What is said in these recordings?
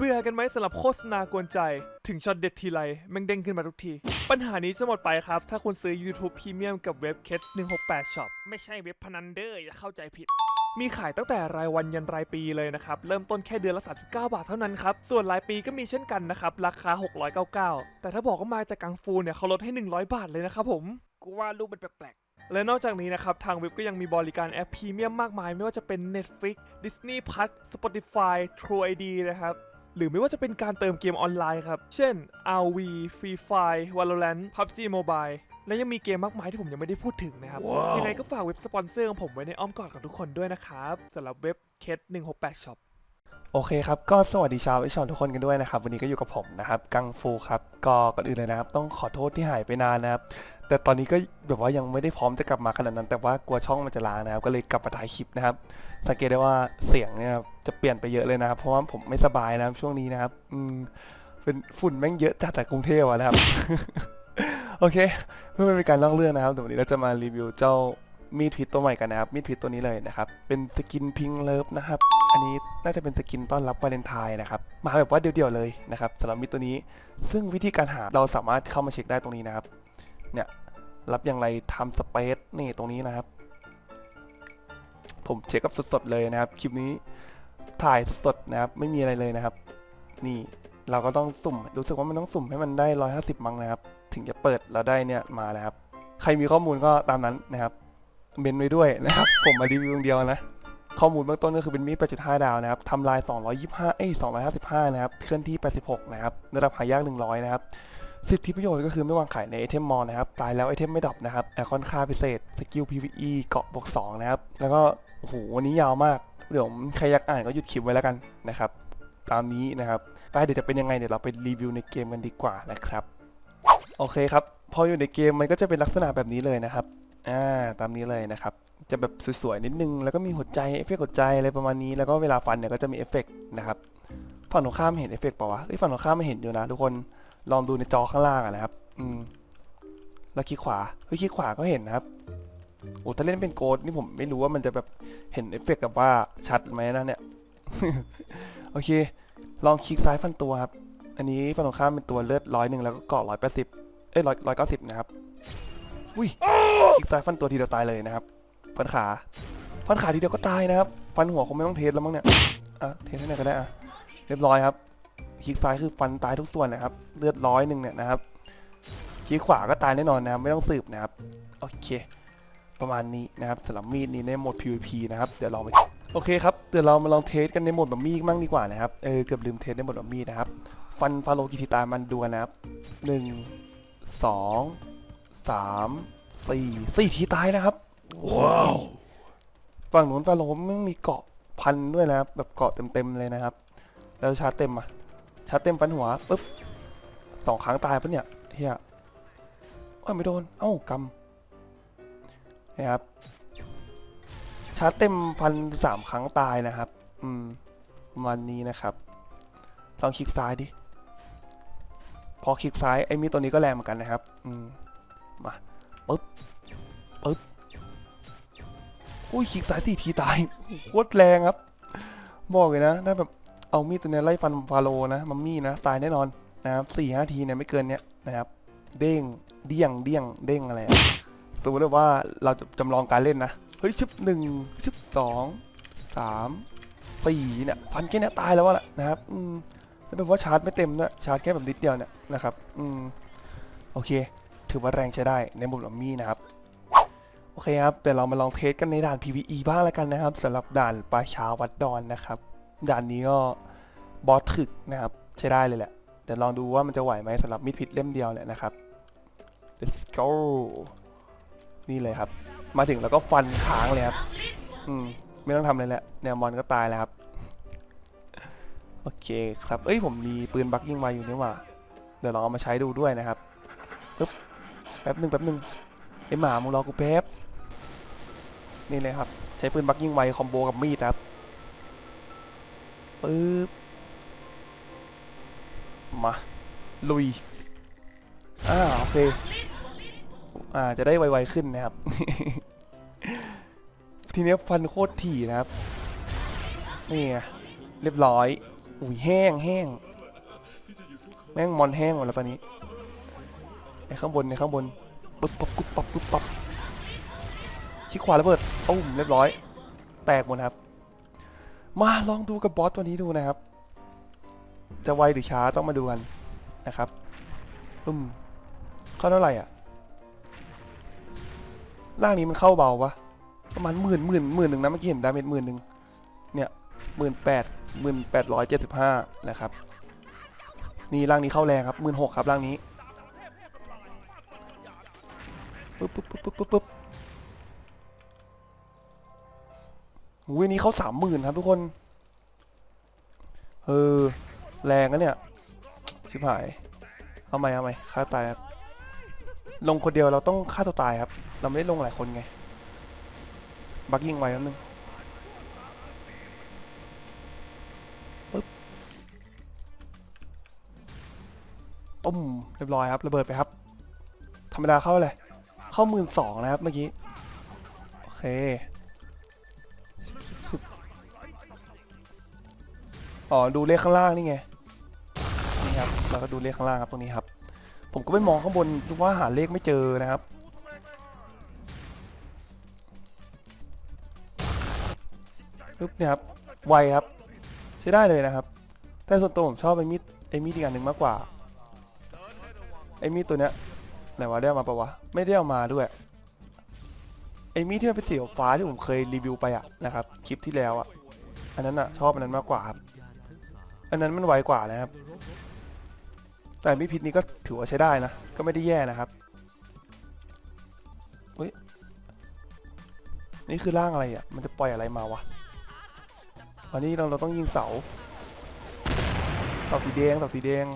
เบื่อกันไหมสำหรับโฆษณากวนใจ ถึงช็อตเด็ดทีไรแม่งเด้งขึ้นมาทุกที ปัญหานี้จะหมดไปครับ ถ้าคุณซื้อ YouTube Premium กับเว็บ k e t 168 Shop ไม่ใช่เว็บพนันเด้ออย่าเข้าใจผิด มีขายตั้งแต่รายวันยันรายปีเลยนะครับ เริ่มต้นแค่เดือนละ 39 บาทเท่านั้นครับ ส่วนรายปีก็มีเช่นกันนะครับ ราคา 699 แต่ถ้าบอกว่ามาจากกังฟูเนี่ยเขาลดให้ 100 บาทเลยนะครับผมกูว่ารูปมันแปลกๆและนอกจากนี้นะครับ ทางเว็บก็ยังมีบริการแอปพรีเมียมมากมาย ไม่ว่าจะเป็น Netflix Disney Plus Spotify True ID นะครับ หรือไม่ว่าจะเป็นการเติมเกมออนไลน์ครับ เช่น RV Free Fire Valorant PUBG Mobile และยังมีเกมมากมายที่ผมยังไม่ได้พูดถึงนะครับยังไงก็ฝากเว็บสปอนเซอร์ของผมไว้ในอ้อมกอดของทุกคนด้วยนะครับสำหรับเว็บ k e t 168 Shop โอเคครับก็สวัสดีชาวไอชอนทุกคนกันด้วยนะครับ วันนี้ก็อยู่กับผมนะครับ กังฟูครับ ก็ก่อนอื่นเลยนะครับ ต้องขอโทษที่หายไปนานนะครับ แต่ตอนนี้ก็แบบว่ายังไม่ได้พร้อมจะกลับมาขนาดนั้น แต่ว่ากลัวช่องมันจะล้างนะครับ ก็เลยกลับมาถ่ายคลิปนะครับ สังเกตได้ว่าเสียงเนี่ยจะเปลี่ยนไปเยอะเลยนะครับ เพราะว่าผมไม่สบายนะครับช่วงนี้นะครับ อืม เป็นฝุ่นแม่งเยอะจัดแต่กรุงเทพอะนะครับ โอเค เพื่อไม่เป็นการล่องเรื่องนะครับเดี๋ยววันนี้เราจะมารีวิวเจ้ามีดพิษตัวใหม่กันนะครับ มีดพิษตัวนี้เลยนะครับ เป็นสกินพิงเลิฟนะครับ อันนี้น่าจะเป็นสกินต้อนรับวาเลนไทน์นะครับ มาแบบว่าเดี่ยวๆเลยนะครับสำหรับมีดตัวนี้ ซึ่งวิธีการหาเราสามารถเข้ามาเช็คได้ตรงนี้นะครับ เนี่ยรับอย่างไรทำสเปซนี่ตรงนี้นะครับ ผมเช็คกับสดๆเลยนะครับ คลิปนี้ถ่ายสดๆนะครับ ไม่มีอะไรเลยนะครับ นี่เราก็ต้องสุ่ม รู้สึกว่ามันต้องสุ่มให้มันได้ 150 มั้งนะครับ ถึงจะเปิดเราได้เนี่ยมานะครับ ใครมีข้อมูลก็ตามนั้นนะครับเมนไว้ด้วยนะครับ ผมมารีวิวงเดียวนะ ข้อมูลเบื้องต้นก็คือเป็นมีด8.5 ดาวนะครับทำลาย 225 เอ้ย 255 นะครับ เคลื่อนที่ 86 นะครับระดับหายาก 100 นะครับ สิทธิประโยชน์ก็คือไม่วางขายในไอเทมมอลนะครับ ตายแล้วไอเทมไม่ดรอปนะครับแอคอนค่าพิเศษสกิล PVE เกาะบวก2นะครับ แล้วก็โอ้โหวันนี้ยาวมาก เดี๋ยวใครอยากอ่านก็หยุดคลิปไว้แล้วกันนะครับ ตามนี้นะครับไปเดี๋ยวจะเป็นยังไงเดี๋ยวเราไปรีวิวในเกมกันดีกว่านะครับ โอเคครับ พออยู่ในเกมมันก็จะเป็นลักษณะแบบนี้เลยนะครับ อ่า ตามนี้เลยนะครับ จะแบบสวยๆนิดนึง แล้วก็มีหัวใจเอฟเฟกต์หัวใจอะไรประมาณนี้ แล้วก็เวลาฟันเนี่ยก็จะมีเอฟเฟกต์นะครับ ฝั่งตรงข้ามเห็นเอฟเฟกต์ป่าวะเอ้ยฝั่งตรงข้ามไม่เห็นอยู่นะทุกคน ลองดูในจอข้างล่างอะนะครับ อืม แล้วคลิกขวา เฮ้ยคลิกขวาก็เห็นนะครับ โอ้ถ้าเล่นเป็นโกดนี่ผมไม่รู้ว่ามันจะแบบเห็นเอฟเฟกต์กับว่าชัดไหมนะเนี่ย โอเค ลองคลิกซ้ายฟันตัวครับ อันนี้ฝั่งตรงข้ามเป็นตัวเลือดร้อยหนึ่งแล้วก็เกาะร้อยแปดสิบเอ้ยร้อยร้อยเก้าสิบนะครับ อุ้ย คลิกซ้ายฟันตัวทีเดียวตายเลยนะครับ ฟันขา ฟันขาทีเดียวก็ตายนะครับ ฟันหัวคงไม่ต้องเทสแล้วมั้งเนี่ย อะ เทสให้หน่อยก็ได้อะ เรียบร้อยครับ คลิกซ้ายคือฟันตายทุกส่วนนะครับ เลือดร้อยหนึ่งเนี่ยนะครับคลิกขวาก็ตายแน่นอนนะครับไม่ต้องสืบนะครับโอเคประมาณนี้นะครับสำหรับมีดนี้ในโหมด PVP นะครับเดี๋ยวลองไปโอเคครับเดี๋ยวเรามาลองเทสกันในโหมดแบบมีดมั่งดีกว่านะครับเออเกือบลืมเทสในโหมดแบบมีดนะครับ ฟันฟาโลกิติตามันดูกันนะครับหนึ่งสองสามสี่สี่ทีตายนะครับว้าวฝั่งนู้นฟาโลมันมีเกาะพันด้วยนะครับแบบเกาะเต็มๆเลยนะครับ แล้วชาร์จเต็มอะ ชาร์จเต็มฟันหัวปุ๊บสองครั้งตายปะเนี่ยเฮียอ้าวไม่โดน เอ้ากำนะครับ ชาร์จเต็มพันสามครั้งตายนะครับ อืมประมาณนี้นะครับ ลองคลิกซ้ายดิ พอคลิกซ้ายไอ้มีตัวนี้ก็แรงเหมือนกันนะครับ อืม มาปึ๊บปึ๊บอุ้ยคลิกซ้ายสี่ทีตายโคตรแรงครับ บอกเลยนะถ้าแบบ เอามีดตัวนี้ไล่ฟันฟาโลนะมัมมี่นะตายแน่นอนนะครับสี่ห้าทีเนี่ยไม่เกินเนี้ยนะครับ เด้งเดี้ยงเดี้ยงเด้งอะไรสมมติว่าเราจะจำลองการเล่นนะเฮ้ยชึบหนึ่งชึบสองสามสี่เนี่ยฟันแค่เนี้ยตายแล้ววะล่ะนะครับอืมแล้วแบบว่าชาร์จไม่เต็มนะชาร์จแค่แบบนิดเดียวเนี่ยนะครับอืมโอเค ถือว่าแรงใช้ได้ในมุมมัมมี่นะครับโอเคครับเดี๋ยวเรามาลองเทสกันในด่าน PVE บ้างแล้วกันนะครับสำหรับด่านปลาช้าวัดดอนนะครับ ด่านนี้ก็บอสถึกนะครับ ใช้ได้เลยแหละเดี๋ยวลองดูว่ามันจะไหวไหมสำหรับมีดพิษเล่มเดียวเนี่ยนะครับ let's go นี่เลยครับ มาถึงแล้วก็ฟันค้างเลยครับ อืม ไม่ต้องทำอะไรแหละ แนวมอนก็ตายแล้วครับ โอเคครับ เอ้ยผมมีปืนบักยิงมาอยู่นี่ว่า เดี๋ยวลองเอามาใช้ดูด้วยนะครับปึ๊บแป๊บหนึ่งแป๊บหนึ่งไอหมามึงรอกูแป๊บ นี่เลยครับ ใช้ปืนบักยิงไวคอมโบกับมีดครับ ปึ๊บ มา ลุย อ่า โอเค อ่า จะได้ไวๆขึ้นนะครับ ทีเนี้ยฟันโคตรถี่นะครับ นี่ไงเรียบร้อย อุ้ยแห้งแห้ง แม่งมอนแห้งหมดแล้วตอนนี้ไอ้ข้างบนไอ้ข้างบนปุ๊บปั๊บปุ๊บปั๊บปุ๊บปั๊บชิดขวาระเบิดตุ้มเรียบร้อย แตกหมดครับ มาลองดูกับบอสตัวนี้ดูนะครับ จะไวหรือช้าต้องมาดูกันนะครับอืมเข้าเท่าไหร่อะร่างนี้มันเข้าเบาปะประมาณหมื่นหมื่นหมื่นหนึ่งนะเมื่อกี้เห็นดาเมจหมื่นหนึ่งเนี่ยหมื่นแปดหมื่นแปดร้อยเจ็ดสิบห้านะครับ นี่ร่างนี้เข้าแรงครับหมื่นหกครับร่างนี้ปึ๊บปึ๊บปึ๊บปึ๊บปึ๊บ อุ้ยนนี้เขาสามหมื่นครับทุกคน เออ แรงนะเนี่ย ชิบหาย เอาใหมเอาใหมฆ่าตายครับ ลงคนเดียวเราต้องฆ่าตัวตายครับ เราไม่ได้ลงหลายคนไง บักยิงไว้แป๊บนึงปึ๊บตุ้มเรียบร้อยครับ ระเบิดไปครับ ธรรมดาเข้าเลย เข้าหมื่นสองนะครับเมื่อกี้ โอเค อ๋อดูเลขข้างล่างนี่ไงนี่ครับเราก็ดูเลขข้างล่างครับตรงนี้ครับ ผมก็ไปมองข้างบนดูว่าหาเลขไม่เจอนะครับปึ๊บเนี่ยครับไวครับใช้ได้เลยนะครับ แต่ส่วนตัวผมชอบไอ้มีดไอ้มีดอีกอันหนึ่งมากกว่าไอ้มีดตัวเนี้ยไหนวะได้เอามาปะวะไม่ได้เอามาด้วยไอ้มีดที่มันเป็นสีฟ้าที่ผมเคยรีวิวไปอะนะครับคลิปที่แล้วอะอันนั้นอะชอบอันนั้นมากกว่าครับ อันนั้นมันไวกว่านะครับ แต่มีดพิษนี้ก็ถือว่าใช้ได้นะ ก็ไม่ได้แย่นะครับเฮ้ยนี่คือร่างอะไรอะ มันจะปล่อยอะไรมาวะอันนี้เราเราต้องยิงเสา เสาสีแดง เสาสีแดง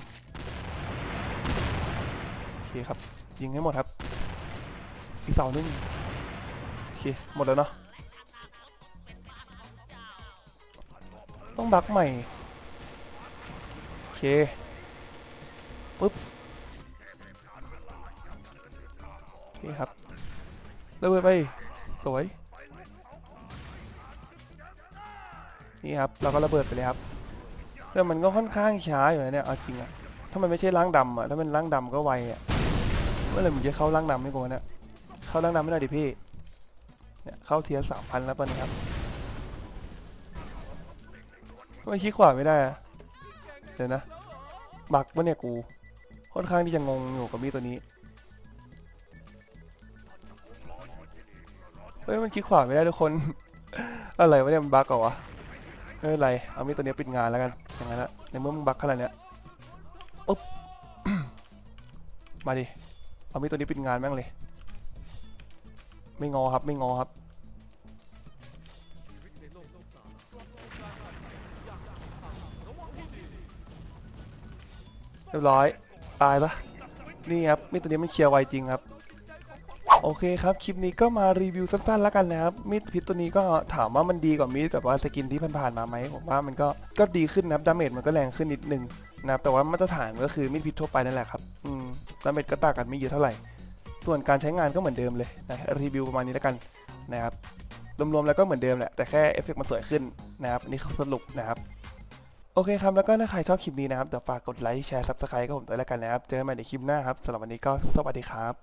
โอเคครับ ยิงให้หมดครับ อีกเสานึงโอเค หมดแล้วเนาะ ต้องบักใหม่ เคปึ๊บโอเครับระเบิดไป สวย นี่ครับ เราก็ระเบิดไปเลยครับแต่มันก็ค่อนข้างช้าอยู่นะเนี่ยเอาจริงอะถ้ามันไม่ใช่ร่างดำอะถ้าเป็นร่างดำก็ไวอะเมื่อไหร่มึงจะเข้าร่างดำไม่กลัวเนี่ยเข้าร่างดำไม่ได้ดิพี่ เนี่ยเข้าเทียสามพันแล้วตอนนี้ครับไม่คลิกขวาไม่ได้อะเดี๋ยวนะ บักปะเนี่ยกู ค่อนข้างที่จะงงอยู่กับมีตัวนี้ เฮ้ยมันคลิกขวาไม่ได้ทุกคน อะไรวะเนี่ยมันบักเหรอวะไม่เป็นไร เอามีตัวนี้ปิดงานแล้วกัน อย่างนั้นละในเมื่อมึงบักขนาดเนี้ยปุ๊บมาดิ เอามีตัวนี้ปิดงานแม่งเลย ไม่งอครับ ไม่งอครับ เรียบร้อย ตายปะนี่ครับมีดตัวนี้มันเคลียร์ไวจริงครับ โอเคครับคลิปนี้ก็มารีวิวสั้นๆแล้วกันนะครับมีดพิษตัวนี้ก็ถามว่ามันดีกว่ามีดแบบว่าสกินที่ผ่านๆมาไหมผมว่ามันก็ก็ดีขึ้นนะครับดาเมจมันก็แรงขึ้นนิดนึงนะครับแต่ว่ามาตรฐานก็คือมีดพิษทั่วไปนั่นแหละครับอืมดาเมจก็ต่างกันไม่เยอะเท่าไหร่ ส่วนการใช้งานก็เหมือนเดิมเลยนะรีวิวประมาณนี้แล้วกันนะครับรวมๆแล้วก็เหมือนเดิมแหละแต่แค่เอฟเฟกต์มันสวยขึ้นนะครับนี่คือสรุปนะครับ โอเคครับ แล้วก็ถ้าใครชอบคลิปนี้นะครับเดี๋ยวฝากกดไลค์แชร์ซับสไครต์กับผมด้วยแล้วกันนะครับ เจอกันใหม่ในคลิปหน้าครับสำหรับวันนี้ก็สวัสดีครับ